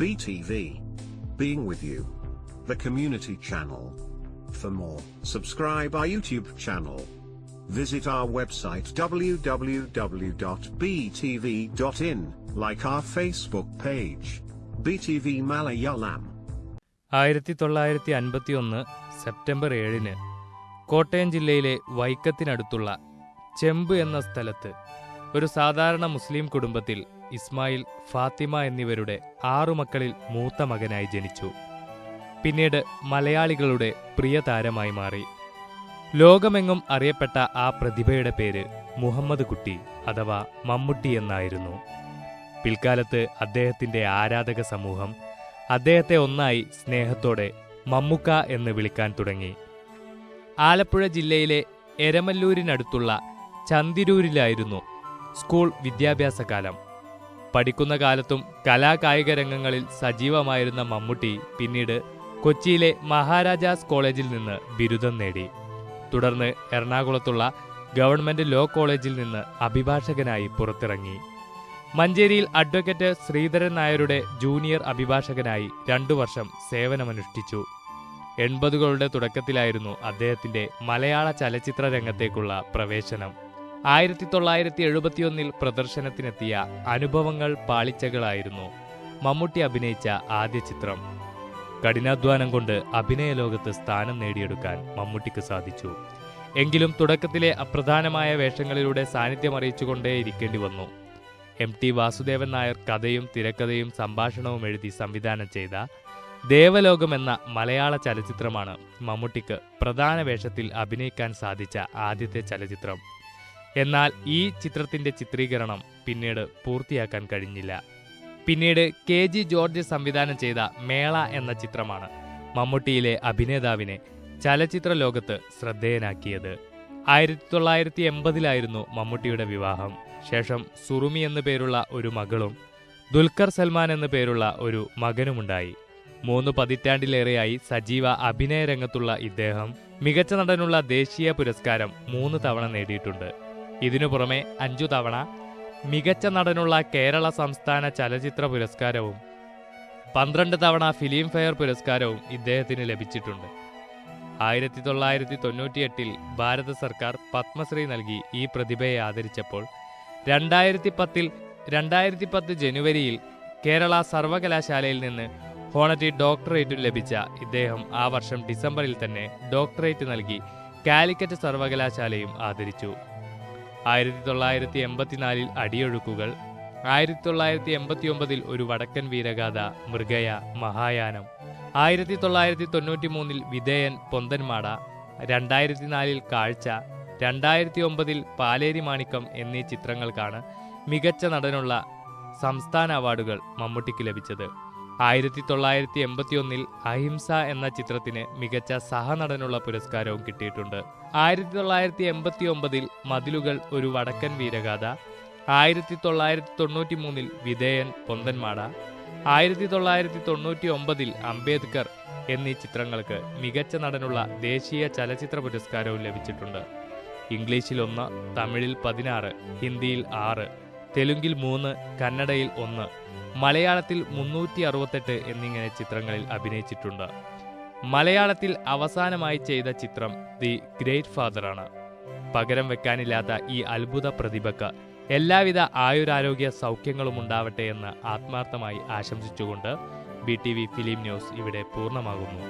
BTV. Being with you. The community channel. For more, subscribe our YouTube channel. Visit our website www.btv.in, like our Facebook page. BTV Malayalam. ആയിരത്തി തൊള്ളായിരത്തി അൻപത്തി ഒന്ന് September ഏഴിന് കോട്ടയം ജില്ലയിലെ വൈക്കത്തിനടുത്തുള്ള ചെമ്പ് എന്ന സ്ഥലത്ത് ഒരു സാധാരണ മുസ്ലിം കുടുംബത്തിൽ ഇസ്മായിൽ ഫാത്തിമ എന്നിവരുടെ ആറു മക്കളിൽ മൂത്ത മകനായി ജനിച്ചു. പിന്നീട് മലയാളികളുടെ പ്രിയ താരമായി മാറി. ലോകമെങ്ങും അറിയപ്പെട്ട ആ പ്രതിഭയുടെ പേര് മുഹമ്മദ് കുട്ടി അഥവാ മമ്മൂട്ടി എന്നായിരുന്നു. പിൽക്കാലത്ത് അദ്ദേഹത്തിന്റെ ആരാധക സമൂഹം അദ്ദേഹത്തെ ഒന്നായി സ്നേഹത്തോടെ മമ്മുക്ക എന്ന് വിളിക്കാൻ തുടങ്ങി. ആലപ്പുഴ ജില്ലയിലെ എരമല്ലൂരിനടുത്തുള്ള ചന്തിരൂരിലായിരുന്നു സ്കൂൾ വിദ്യാഭ്യാസകാലം പഠിക്കുന്ന കാലത്തും കലാകായിക രംഗങ്ങളിൽ സജീവമായിരുന്ന മമ്മൂട്ടി പിന്നീട് കൊച്ചിയിലെ മഹാരാജാസ് കോളേജിൽ നിന്ന് ബിരുദം നേടി. തുടർന്ന് എറണാകുളത്തുള്ള ഗവൺമെന്റ് ലോ കോളേജിൽ നിന്ന് അഭിഭാഷകനായി പുറത്തിറങ്ങി. മഞ്ചേരിയിൽ അഡ്വക്കേറ്റ് ശ്രീധരൻ നായരുടെ ജൂനിയർ അഭിഭാഷകനായി രണ്ടു വർഷം സേവനമനുഷ്ഠിച്ചു. എൺപതുകളുടെ തുടക്കത്തിലായിരുന്നു അദ്ദേഹത്തിന്റെ മലയാള ചലച്ചിത്ര രംഗത്തേക്കുള്ള പ്രവേശനം. ആയിരത്തി തൊള്ളായിരത്തി എഴുപത്തിയൊന്നിൽ പ്രദർശനത്തിനെത്തിയ അനുഭവങ്ങൾ പാളിച്ചകളായിരുന്നു മമ്മൂട്ടി അഭിനയിച്ച ആദ്യ ചിത്രം. കഠിനാധ്വാനം കൊണ്ട് അഭിനയ ലോകത്ത് സ്ഥാനം നേടിയെടുക്കാൻ മമ്മൂട്ടിക്ക് സാധിച്ചു. എങ്കിലും തുടക്കത്തിലെ അപ്രധാനമായ വേഷങ്ങളിലൂടെ സാന്നിധ്യം അറിയിച്ചുകൊണ്ടേയിരിക്കേണ്ടി വന്നു. എം ടി വാസുദേവൻ നായർ കഥയും തിരക്കഥയും സംഭാഷണവും എഴുതി സംവിധാനം ചെയ്ത ദേവലോകം എന്ന മലയാള ചലച്ചിത്രമാണ് മമ്മൂട്ടിക്ക് പ്രധാന വേഷത്തിൽ അഭിനയിക്കാൻ സാധിച്ച ആദ്യത്തെ ചലച്ചിത്രം. എന്നാൽ ഈ ചിത്രത്തിന്റെ ചിത്രീകരണം പിന്നീട് പൂർത്തിയാക്കാൻ കഴിഞ്ഞില്ല. പിന്നീട് കെ ജി ജോർജ് സംവിധാനം ചെയ്ത മേള എന്ന ചിത്രമാണ് മമ്മൂട്ടിയിലെ അഭിനേതാവിനെ ചലച്ചിത്ര ലോകത്ത് ശ്രദ്ധേയനാക്കിയത്. ആയിരത്തി തൊള്ളായിരത്തി എൺപതിലായിരുന്നു മമ്മൂട്ടിയുടെ വിവാഹം. ശേഷം സുറുമി എന്നു പേരുള്ള ഒരു മകളും ദുൽഖർ സൽമാൻ എന്നു പേരുള്ള ഒരു മകനുമുണ്ടായി. മൂന്ന് പതിറ്റാണ്ടിലേറെയായി സജീവ അഭിനയ രംഗത്തുള്ള ഇദ്ദേഹം മികച്ച നടനുള്ള ദേശീയ പുരസ്കാരം മൂന്ന് തവണ നേടിയിട്ടുണ്ട്. ഇതിനു പുറമെ അഞ്ചു തവണ മികച്ച നടനുള്ള കേരള സംസ്ഥാന ചലച്ചിത്ര പുരസ്കാരവും പന്ത്രണ്ട് തവണ ഫിലിം ഫെയർ പുരസ്കാരവും ഇദ്ദേഹത്തിന് ലഭിച്ചിട്ടുണ്ട്. ആയിരത്തി തൊള്ളായിരത്തി തൊണ്ണൂറ്റിയെട്ടിൽ ഭാരത സർക്കാർ പത്മശ്രീ നൽകി ഈ പ്രതിഭയെ ആദരിച്ചപ്പോൾ രണ്ടായിരത്തി പത്തിൽ രണ്ടായിരത്തി പത്ത് ജനുവരിയിൽ കേരള സർവകലാശാലയിൽ നിന്ന് ഹോണറ്റി ഡോക്ടറേറ്റും ലഭിച്ച ഇദ്ദേഹം ആ വർഷം ഡിസംബറിൽ തന്നെ ഡോക്ടറേറ്റ് നൽകി കാലിക്കറ്റ് സർവകലാശാലയും ആദരിച്ചു. ആയിരത്തി തൊള്ളായിരത്തി എൺപത്തിനാലിൽ അടിയൊഴുക്കുകൾ ആയിരത്തി തൊള്ളായിരത്തി എൺപത്തി ഒമ്പതിൽ ഒരു വടക്കൻ വീരഗാഥ മൃഗയ മഹായാനം ആയിരത്തി തൊള്ളായിരത്തി തൊണ്ണൂറ്റി മൂന്നിൽ വിധേയൻ പൊന്തന്മാട രണ്ടായിരത്തി നാലിൽ കാഴ്ച രണ്ടായിരത്തി ഒമ്പതിൽ പാലേരി മാണിക്കം എന്നീ ചിത്രങ്ങൾക്കാണ് മികച്ച നടനുള്ള സംസ്ഥാന അവാർഡുകൾ മമ്മൂട്ടിക്ക് ലഭിച്ചത്. ആയിരത്തി തൊള്ളായിരത്തി എൺപത്തിയൊന്നിൽ അഹിംസ എന്ന ചിത്രത്തിന് മികച്ച സഹനടനുള്ള പുരസ്കാരവും കിട്ടിയിട്ടുണ്ട്. ആയിരത്തി തൊള്ളായിരത്തി എൺപത്തി ഒമ്പതിൽ മതിലുകൾ ഒരു വടക്കൻ വീരഗാഥ ആയിരത്തി തൊള്ളായിരത്തി തൊണ്ണൂറ്റി മൂന്നിൽ വിധേയൻ പൊന്തന്മാട ആയിരത്തി തൊള്ളായിരത്തി തൊണ്ണൂറ്റി ഒമ്പതിൽ അംബേദ്കർ എന്നീ ചിത്രങ്ങൾക്ക് മികച്ച നടനുള്ള ദേശീയ ചലച്ചിത്ര പുരസ്കാരവും ലഭിച്ചിട്ടുണ്ട്. ഇംഗ്ലീഷിൽ ഒന്ന് തമിഴിൽ പതിനാറ് ഹിന്ദിയിൽ ആറ്. തെലുങ്കിൽ മൂന്ന് കന്നഡയിൽ ഒന്ന്. മലയാളത്തിൽ മുന്നൂറ്റി അറുപത്തെട്ട് എന്നിങ്ങനെ ചിത്രങ്ങളിൽ അഭിനയിച്ചിട്ടുണ്ട്. മലയാളത്തിൽ അവസാനമായി ചെയ്ത ചിത്രം ദി ഗ്രേറ്റ് ഫാദറാണ് പകരം വെക്കാനില്ലാത്ത ഈ അത്ഭുത പ്രതിഭക്ക് എല്ലാവിധ ആയുരാരോഗ്യ സൗഖ്യങ്ങളും ഉണ്ടാവട്ടെ എന്ന് ആത്മാർത്ഥമായി ആശംസിച്ചുകൊണ്ട് B T V film news ഇവിടെ പൂർണമാകുന്നു.